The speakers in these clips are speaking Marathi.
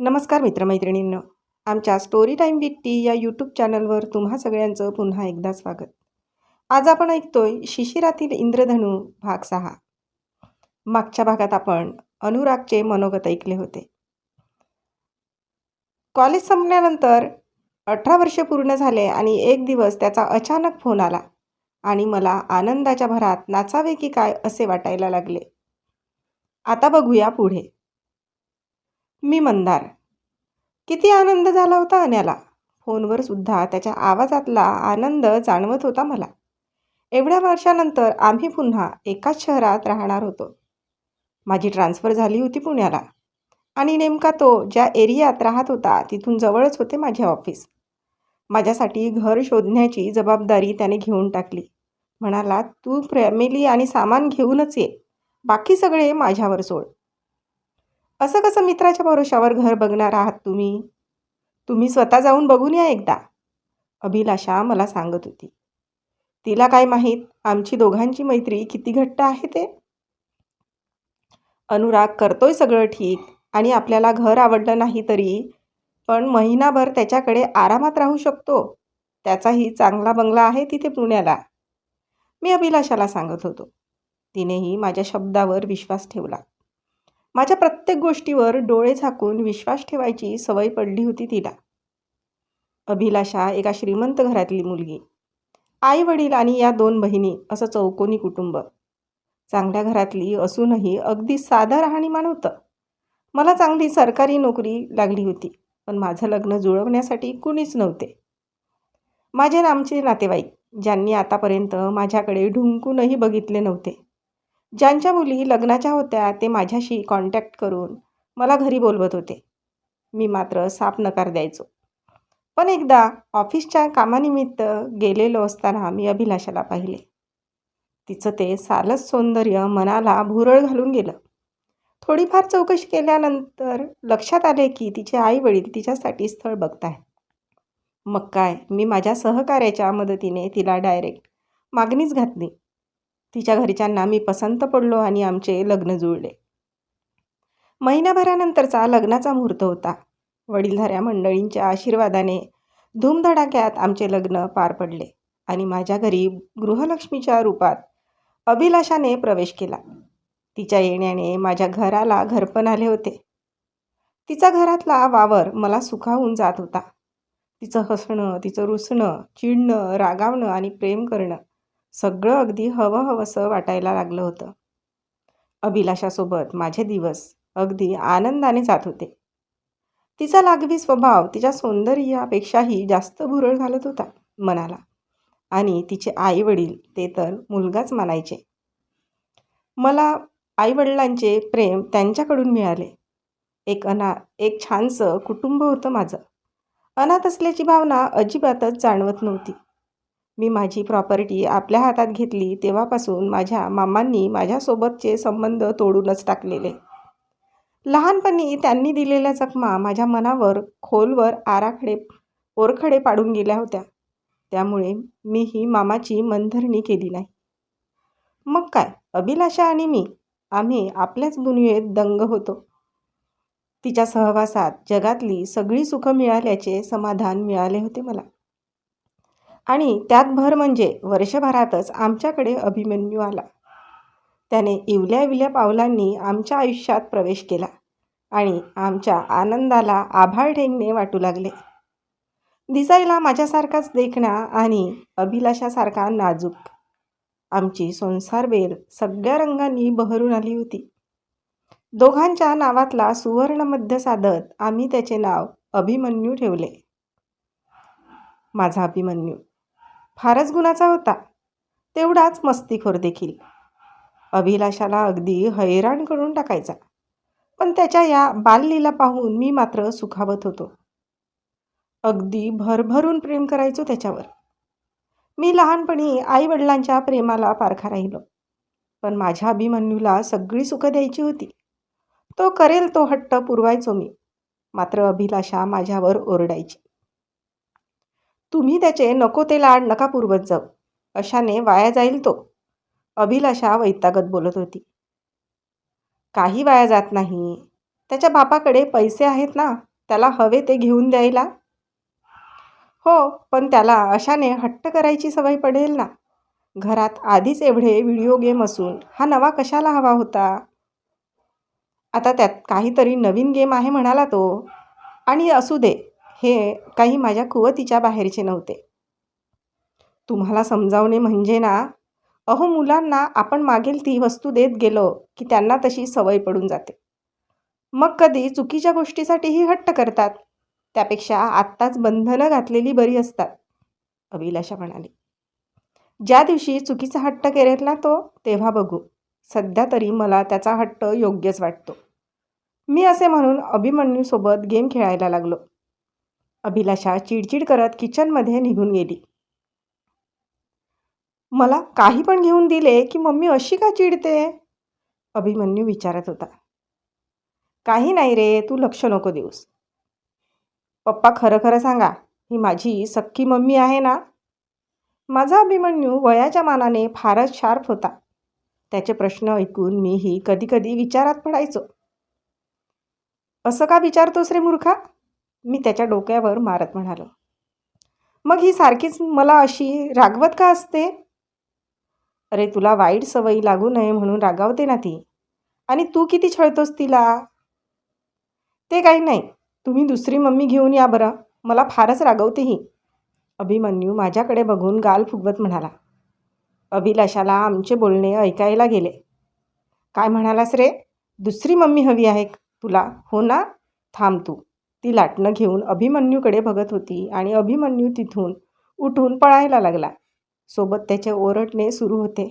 नमस्कार मित्रमैत्रिणींनो. आमच्या स्टोरी टाईम विथ टी या यूट्यूब चॅनलवर तुम्हा सगळ्यांचं पुन्हा एकदा स्वागत. आज आपण ऐकतोय शिशिरातील इंद्रधनू भाग सहा. मागच्या भागात आपण अनुरागचे मनोगत ऐकले होते. कॉलेज संपल्यानंतर अठरा वर्षे पूर्ण झाले आणि एक दिवस त्याचा अचानक फोन आला आणि मला आनंदाच्या भरात नाचावे की काय असे वाटायला लागले. आता बघूया पुढे. मी मंदार. किती आनंद झाला होता अन्याला फोनवर सुद्धा त्याच्या आवाजातला आनंद जाणवत होता मला. एवढ्या वर्षानंतर आम्ही पुन्हा एकाच शहरात राहणार होतो. माझी ट्रान्सफर झाली होती पुण्याला. आणि नेमका तो ज्या एरियात राहत होता तिथून जवळच होते माझे ऑफिस. माझ्यासाठी घर शोधण्याची जबाबदारी त्याने घेऊन टाकली. म्हणाला तू फॅमिली आणि सामान घेऊनच ये. बाकी सगळे माझ्यावर सोड. असं कसं मित्राच्या भरोशावर घर बघणार आहात तुम्ही? तुम्ही स्वतः जाऊन बघून या एकदा. अभिलाषा मला सांगत होती. तिला काय माहीत आमची दोघांची मैत्री किती घट्ट आहे ते? अनुराग करतोय सगळं ठीक आणि आपल्याला घर आवडलं नाही तरी पण महिनाभर त्याच्याकडे आरामात राहू शकतो. त्याचाही चांगला बंगला आहे तिथे पुण्याला. मी अभिलाषाला सांगत होतो. तिनेही माझ्या शब्दावर विश्वास ठेवला. माझ्या प्रत्येक गोष्टीवर डोळे झाकून विश्वास ठेवायची सवय पडली होती तिला. अभिलाषा एका श्रीमंत घरातली मुलगी. आई वडील आणि या दोन बहिणी असं चौकोनी कुटुंब. चांगल्या घरातली असूनही अगदी साधं राहणीमान होतं. मला चांगली सरकारी नोकरी लागली होती पण माझं लग्न जुळवण्यासाठी कुणीच नव्हते. माझे नामचे नातेवाईक ज्यांनी आतापर्यंत माझ्याकडे ढुंकूनही बघितले नव्हते. ज्यांच्या मुली लग्नाच्या होत्या ते माझ्याशी कॉन्टॅक्ट करून मला घरी बोलवत होते. मी मात्र साफ नकार द्यायचो. पण एकदा ऑफिसच्या कामानिमित्त गेलेलो असताना मी अभिलाषाला पाहिले. तिचं ते सालस सौंदर्य मनाला भुरळ घालून गेलं. थोडीफार चौकशी केल्यानंतर लक्षात आले की तिचे आई वडील तिच्यासाठी स्थळ बघताय मग काय मी माझ्या सहकार्याच्या मदतीने तिला डायरेक्ट मागणीच घातली. तिच्या घरच्यांना मी पसंत पडलो आणि आमचे लग्न जुळले. महिन्याभरानंतरचा लग्नाचा मुहूर्त होता. वडीलधाऱ्या मंडळींच्या आशीर्वादाने धूमधडाक्यात आमचे लग्न पार पडले आणि माझ्या घरी गृहलक्ष्मीच्या रूपात अभिलाषाने प्रवेश केला. तिच्या येण्याने माझ्या घराला घरपण आले होते. तिचा घरातला वावर मला सुखावून जात होता. तिचं हसणं तिचं रुसणं चिडणं रागावणं आणि प्रेम करणं सगळं अगदी हवं हवंसं वाटायला लागलं होतं. अभिलाषासोबत माझे दिवस अगदी आनंदाने जात होते. तिचा लागवी स्वभाव तिच्या सौंदर्यापेक्षाही जास्त भुरळ घालत होता मनाला. आणि तिचे आई वडील ते तर मुलगाच मानायचे. मला आईवडिलांचे प्रेम त्यांच्याकडून मिळाले. एक अना एक छानसं कुटुंब होतं माझं. अनाथ असल्याची भावना अजिबातच जाणवत नव्हती. मी माझी प्रॉपर्टी आपल्या हातात घेतली तेव्हापासून माझ्या मामांनी माझ्यासोबतचे संबंध तोडूनच टाकलेले. लहानपणी त्यांनी दिलेल्या जखमा माझ्या मनावर खोलवर आराखडे ओरखडे पाडून गेल्या होत्या. त्यामुळे मी ही मामाची मनधरणी केली नाही. मग काय? अभिलाषा आणि मी आम्ही आपल्याच दुनियेत दंग होतो. तिच्या सहवासात जगातली सगळी सुखं मिळाल्याचे समाधान मिळाले होते मला. आणि त्यात भर म्हणजे वर्षभरातच आमच्याकडे अभिमन्यू आला. त्याने इवल्या इवल्या पावलांनी आमच्या आयुष्यात प्रवेश केला आणि आमच्या आनंदाला आभाळ ठेंगणे वाटू लागले. दिसायला माझ्यासारखाच देखणा आणि अभिलाषासारखा नाजूक. आमची संसारवेल सगळ्या रंगांनी बहरून आली होती. दोघांच्या नावातला सुवर्णमध्य साधत आम्ही त्याचे नाव अभिमन्यू ठेवले. माझा अभिमन्यू फारच गुणाचा होता. तेवढाच मस्तीखोर देखील. अभिलाषाला अगदी हैराण करून टाकायचा. पण त्याच्या या बाललीला पाहून मी मात्र सुखावत होतो. अगदी भरभरून प्रेम करायचो त्याच्यावर. मी लहानपणी आईवडिलांच्या प्रेमाला पारखा राहिलो. पण माझ्या अभिमन्यूला सगळी सुखं द्यायची होती. तो करेल तो हट्ट पुरवायचो मी. मात्र अभिलाषा माझ्यावर ओरडायची. तुम्ही त्याचे नको ते लाड नका पुरवत जाऊ. अशाने वाया जाईल तो. अभिलाषा वैतागत बोलत होती. काही वाया जात नाही. त्याच्या बापाकडे पैसे आहेत ना त्याला हवे ते घेऊन द्यायला? हो पण त्याला अशाने हट्ट करायची सवय पडेल ना. घरात आधीच एवढे व्हिडिओ गेम असून हा नवा कशाला हवा होता? आता त्यात काहीतरी नवीन गेम आहे म्हणाला तो. आणि असू दे हे काही माझ्या कुवतीच्या बाहेरचे नव्हते. तुम्हाला समजावणे म्हणजे ना अहो मुलांना आपण मागेल ती वस्तू देत गेलो की त्यांना तशी सवय पडून जाते. मग कधी चुकीच्या गोष्टीसाठीही हट्ट करतात. त्यापेक्षा आत्ताच बंधनं घातलेली बरी असतात अभिलाषा म्हणाली. ज्या दिवशी चुकीचा हट्ट केलेत ना तो तेव्हा बघू. सध्या तरी मला त्याचा हट्ट योग्यच वाटतो. मी असे म्हणून अभिमन्यूसोबत गेम खेळायला लागलो. अभिलाषा चिडचिड करत किचनमध्ये निघून गेली. मला काही पण घेऊन दिले की मम्मी अशी का चिडते? अभिमन्यू विचारत होता. काही नाही रे तू लक्ष नको देऊस. पप्पा खरं खरं सांगा ही माझी सख्खी मम्मी आहे ना? माझा अभिमन्यू वयाच्या मानाने फारच शार्प होता. त्याचे प्रश्न ऐकून मीही कधीकधी विचारात पडायचो. असं का विचारतोस रे मूर्खा? मी त्याच्या डोक्यावर मारत म्हणालो. मग ही सारखीच मला अशी रागवत का असते? अरे तुला वाईट सवयी लागू नये म्हणून रागावते ना ती. आणि तू किती छळतोस तिला? ते काही नाही. तुम्ही दुसरी मम्मी घेऊन या बरं. मला फारच रागवते ही. अभिमन्यू माझ्याकडे बघून गाल फुगवत म्हणाला. अभिलाषाला आमचे बोलणे ऐकायला गेले. काय म्हणालास रे? दुसरी मम्मी हवी आहे तुला? हो ना? थांब तू. ती लाटणं घेऊन अभिमन्यूकडे बघत होती आणि अभिमन्यू तिथून उठून पळायला लागला. सोबत त्याचे ओरडणे सुरू होते.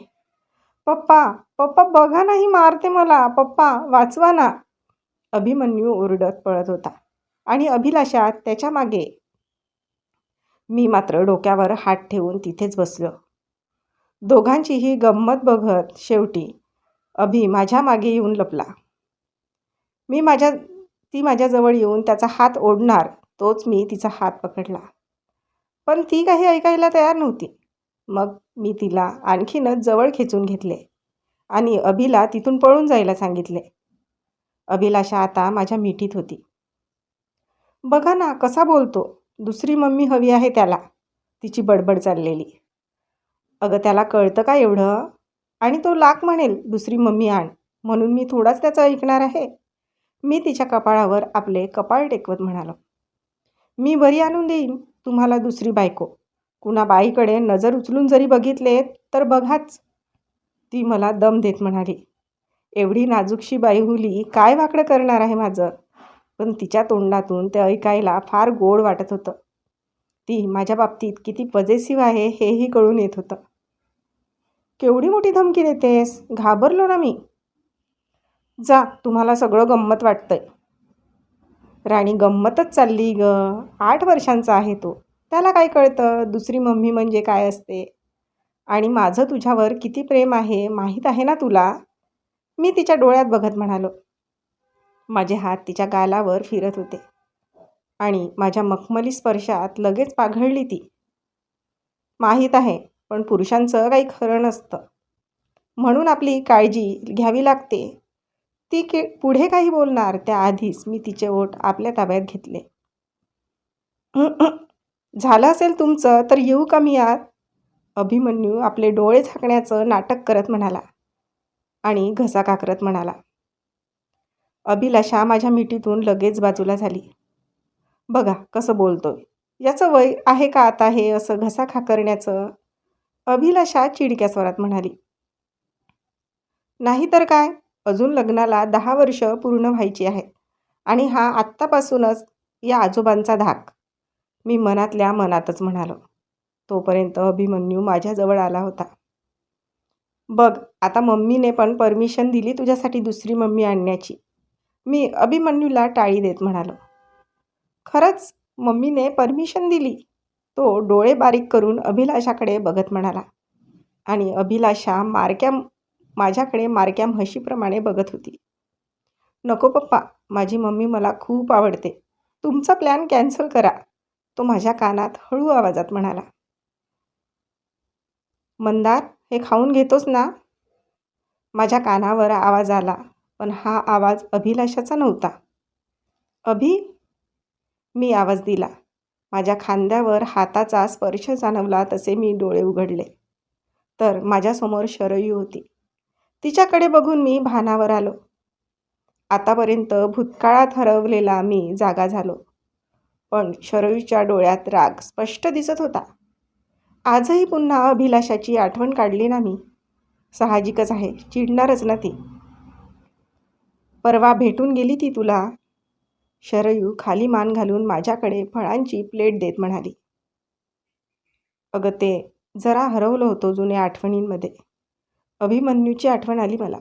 पप्पा पप्पा बघा नाही मारते मला. पप्पा वाचवा ना. अभिमन्यू ओरडत पळत होता आणि अभिलाषा त्याच्यामागे. मी मात्र डोक्यावर हात ठेवून तिथेच बसलो. दोघांचीही गंमत बघत शेवटी अभि माझ्या मागे येऊन लपला. मी माझ्या ती माझ्याजवळ येऊन त्याचा हात ओढणार तोच मी तिचा हात पकडला. पण ती काही ऐकायला तयार नव्हती. मग मी तिला आणखीनच जवळ खेचून घेतले आणि अभिला तिथून पळून जायला सांगितले. अभिलाषा आता माझ्या मिठीत होती. बघा ना कसा बोलतो. दुसरी मम्मी हवी आहे त्याला. तिची बडबड चाललेली. अगं त्याला कळतं का एवढं? आणि तो लाख म्हणेल दुसरी मम्मी आण. म्हणून मी थोडाच त्याचं ऐकणार आहे. मी तिच्या कपाळावर आपले कपाळ टेकवत म्हणालो. मी बरी आणून देईन तुम्हाला दुसरी बायको. कुणा बाईकडे नजर उचलून जरी बघितले तर बघाच. ती मला दम देत म्हणाली. एवढी नाजूकशी बाईहुली काय वाकडं करणार आहे माझं? पण तिच्या तोंडातून ते ऐकायला फार गोड वाटत होतं. ती माझ्या बाबतीत किती पजेसिव्ह आहे हेही कळून येत होतं. केवढी मोठी धमकी देतेस? घाबरलो ना मी. जा तुम्हाला सगळं गंमत वाटतंय. राणी गंमतच चालली ग. आठ वर्षांचा आहे तो. त्याला काय कळतं? दुसरी मम्मी म्हणजे काय असते? आणि माझं तुझ्यावर किती प्रेम आहे माहीत आहे ना तुला? मी तिच्या डोळ्यात बघत म्हणालो. माझे हात तिच्या गालावर फिरत होते. आणि माझ्या मखमली स्पर्शात लगेच पाघळली ती. माहीत आहे पण पुरुषांचं काही खरं नसतं. म्हणून आपली काळजी घ्यावी लागते. ती के पुढे काही बोलणार त्याआधीच मी तिचे ओट आपल्या ताब्यात घेतले. झालं असेल तुमचं तर येऊ का मी आत अभिमन्यू आपले डोळे झाकण्याचं नाटक करत म्हणाला आणि घसा काकरत म्हणाला. अभिलाषा माझ्या मिठीतून लगेच बाजूला झाली. बघा कसं बोलतोय. याचं वय आहे का आता हे असं घसा खाकरण्याचं अभिलाषा चिडक्या स्वरात म्हणाली. नाही तर काय? अजून लग्नाला दहा वर्ष पूर्ण व्हायची आहेत. आणि हा आत्तापासूनच या आजोबांचा धाक. मी मनातल्या मनातच म्हणालो तोपर्यंत अभिमन्यू माझ्याजवळ आला होता. बघ आता मम्मीने पण परमिशन दिली तुझ्यासाठी दुसरी मम्मी आणण्याची. मी अभिमन्यूला टाळी देत म्हणालो खरंच मम्मीने परमिशन दिली? तो डोळे बारीक करून अभिलाषाकडे बघत म्हणाला. आणि अभिलाषा मारक्या माझ्याकडे मारक्या म्हशीप्रमाणे बघत होती. नको पप्पा माझी मम्मी मला खूप आवडते. तुमचा प्लॅन कॅन्सल करा. तो माझ्या कानात हळू आवाजात म्हणाला. मंदार हे खाऊन घेतोस ना? माझ्या कानावर आवाज आला पण हा आवाज अभिलाषाचा नव्हता. अभि? मी आवाज दिला. माझ्या खांद्यावर हाताचा स्पर्श जाणवला तसे मी डोळे उघडले. तर माझ्यासमोर शरयू होती. तिच्याकडे बघून मी भानावर आलो. आतापर्यंत भूतकाळात हरवलेला मी जागा झालो. पण शरयूच्या डोळ्यात राग स्पष्ट दिसत होता. आजही पुन्हा अभिलाषाची आठवण काढली ना मी. साहजिकच आहे चिडणारच ना ती. परवा भेटून गेली ती तुला? शरयू खाली मान घालून माझ्याकडे फळांची प्लेट देत म्हणाली. अगं ते जरा हरवलं होतं जुन्या आठवणींमध्ये. अभिमन्यूची आठवण आली मला.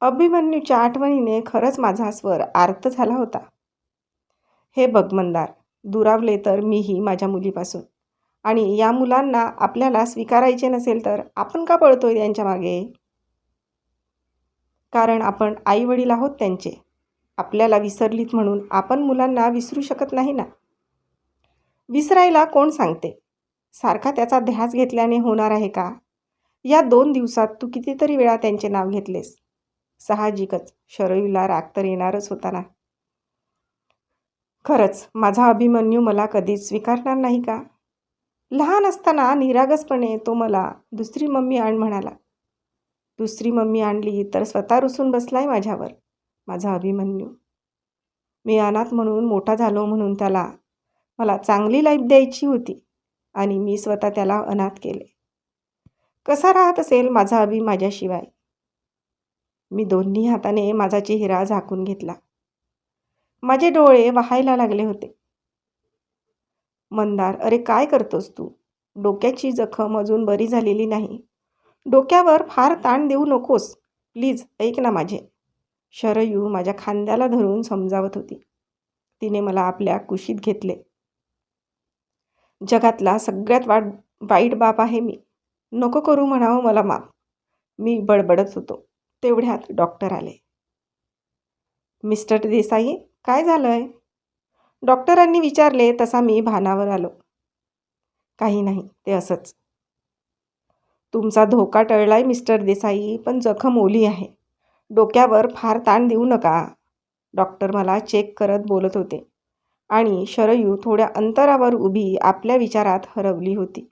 अभिमन्यूच्या आठवणीने खरंच माझा स्वर आर्त झाला होता. हे बगमंदार दुरावले तर मीही माझ्या मुलीपासून. आणि या मुलांना आपल्याला स्वीकारायचे नसेल तर आपण का पळतोय त्यांच्या मागे? कारण आपण आई वडील आहोत त्यांचे. आपल्याला विसरलीत म्हणून आपण मुलांना विसरू शकत नाही ना? विसरायला कोण सांगते? सारखा त्याचा ध्यास घेतल्याने होणार आहे का? या दोन दिवसात तू कितीतरी वेळा त्यांचे नाव घेतलेस? साहजिकच. शरयूला राग तर येणारच होता ना? खरंच माझा अभिमन्यू मला कधीच स्वीकारणार नाही का? लहान असताना निरागसपणे तो मला दुसरी मम्मी आण म्हणाला. दुसरी मम्मी आणली तर स्वतः रुसून बसलाय माझ्यावर माझा अभिमन्यू. मी अनाथ म्हणून मोठा झालो म्हणून त्याला मला चांगली लाईफ द्यायची होती आणि मी स्वतः त्याला अनाथ केले. कसा राहत असेल माझा अभि माझ्याशिवाय? मी दोन्ही हाताने माझा चेहरा झाकून घेतला. माझे डोळे वाहायला लागले होते. मंदार अरे काय करतोस तू? डोक्याची जखम अजून बरी झालेली नाही. डोक्यावर फार ताण देऊ नकोस. प्लीज ऐक ना माझे. शरयू माझ्या खांद्याला धरून समजावत होती. तिने मला आपल्या कुशीत घेतले. जगातला सगळ्यात वाट वाईट बाप आहे मी. नको करू म्हणावं मला माफ. मी बडबडत होतो. तेवढ्यात डॉक्टर आले. मिस्टर देसाई काय झालं आहे डॉक्टरांनी विचारले तसा मी भानावर आलो. काही नाही ते असंच. तुमचा धोका टळलाय मिस्टर देसाई पण जखम ओली आहे. डोक्यावर फार ताण देऊ नका. डॉक्टर मला चेक करत बोलत होते. आणि शरयू थोड्या अंतरावर उभी आपल्या विचारात हरवली होती.